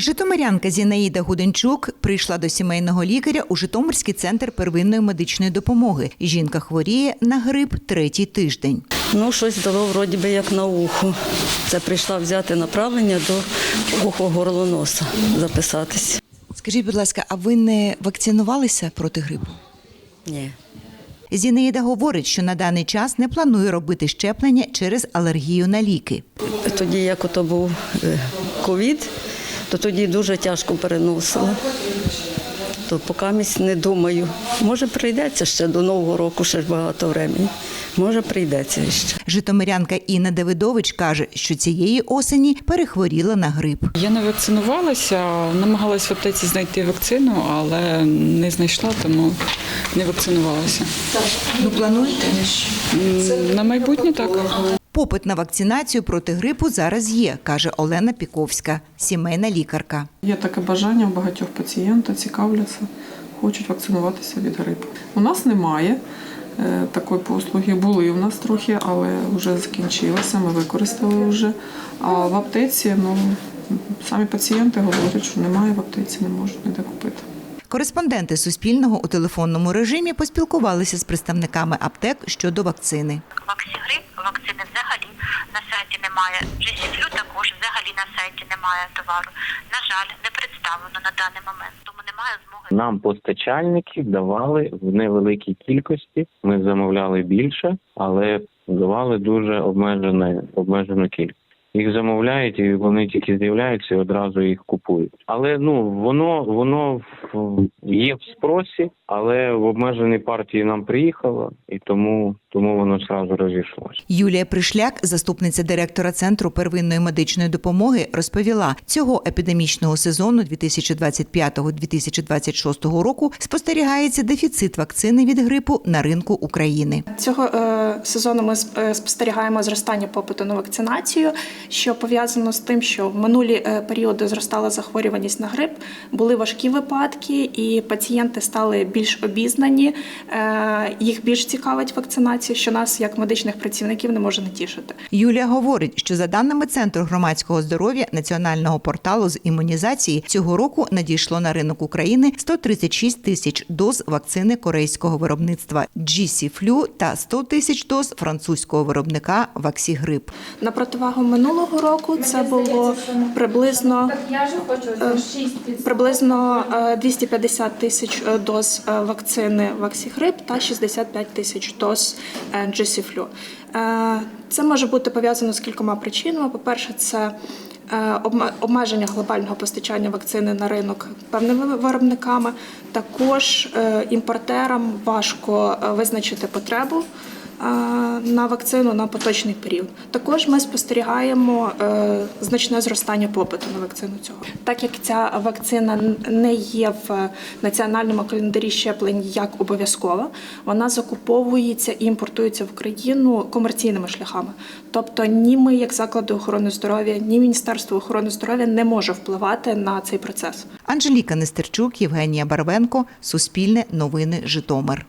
Житомирянка Зінаїда Гуденчук прийшла до сімейного лікаря у Житомирський центр первинної медичної допомоги. Жінка хворіє на грип третій тиждень. Ну, щось дало вроді би як на ухо. Це прийшла взяти направлення до ухо горло носа записатись. Скажіть, будь ласка, а ви не вакцинувалися проти грипу? Ні. Зінаїда говорить, що на даний час не планує робити щеплення через алергію на ліки. Тоді, як ото був е, ковід, то тоді дуже тяжко переносила. То поки місць не думаю. Може, прийдеться ще до Нового року, ще ж багато времени. Може, прийдеться ще. Житомирянка Інна Давидович каже, що цієї осені перехворіла на грип. Я не вакцинувалася, намагалась в аптеці знайти вакцину, але не знайшла, тому не вакцинувалася. Ну плануєте? На майбутнє так. Попит на вакцинацію проти грипу зараз є, каже Олена Піковська, сімейна лікарка. Є таке бажання у багатьох пацієнтів, цікавляться, хочуть вакцинуватися від грипу. У нас немає е, такої послуги. Були у нас трохи, але вже закінчилися, ми використали вже. А в аптеці ну, самі пацієнти говорять, що немає в аптеці, не можуть ніде купити. Кореспонденти Суспільного у телефонному режимі поспілкувалися з представниками аптек щодо вакцини. Ваксігрип, вакцини взагалі на сайті немає. Джесіфлю також взагалі на сайті немає товару. На жаль, не представлено на даний момент, тому немає змоги. Нам постачальники давали в невеликій кількості. Ми замовляли більше, але давали дуже обмежене, обмежену кількість. Їх замовляють, і вони тільки з'являються і одразу їх купують. Але ну воно воно є в спросі, але в обмеженій партії нам приїхало, і тому тому воно зразу розійшлося. Юлія Пришляк, заступниця директора центру первинної медичної допомоги, розповіла, цього епідемічного сезону 2025-2026 року спостерігається дефіцит вакцини від грипу на ринку України. Цього е, сезону ми е, спостерігаємо зростання попиту на вакцинацію, що пов'язано з тим, що в минулі е, періоди зростала захворюваність на грип, були важкі випадки, і пацієнти стали більш обізнані. е, Їх більш цікавить вакцинація, що нас, як медичних працівників, не може не тішити. Юлія говорить, що за даними Центру громадського здоров'я національного порталу з імунізації цього року надійшло на ринок України 136 тисяч доз вакцини корейського виробництва GC-Flu та 100 тисяч доз французького виробника Ваксігрип. На противагу минулого року це було приблизно е, приблизно е, 250 тисяч е, доз е, вакцини Ваксігрип та 65 тисяч доз е, Джесіфлю. Е, Це може бути пов'язано з кількома причинами. По-перше, це е, обмеження глобального постачання вакцини на ринок певними виробниками. Також е, імпортерам важко е, визначити потребу е, на вакцину на поточний період. Також ми спостерігаємо е, значне зростання попиту на вакцину цього. Так як ця вакцина не є в національному календарі щеплень як обов'язкова, вона закуповується і імпортується в Україну комерційними шляхами. Тобто ні ми, як заклади охорони здоров'я, ні Міністерство охорони здоров'я не може впливати на цей процес. Анжеліка Нестерчук, Євгенія Барвенко, Суспільне новини Житомир.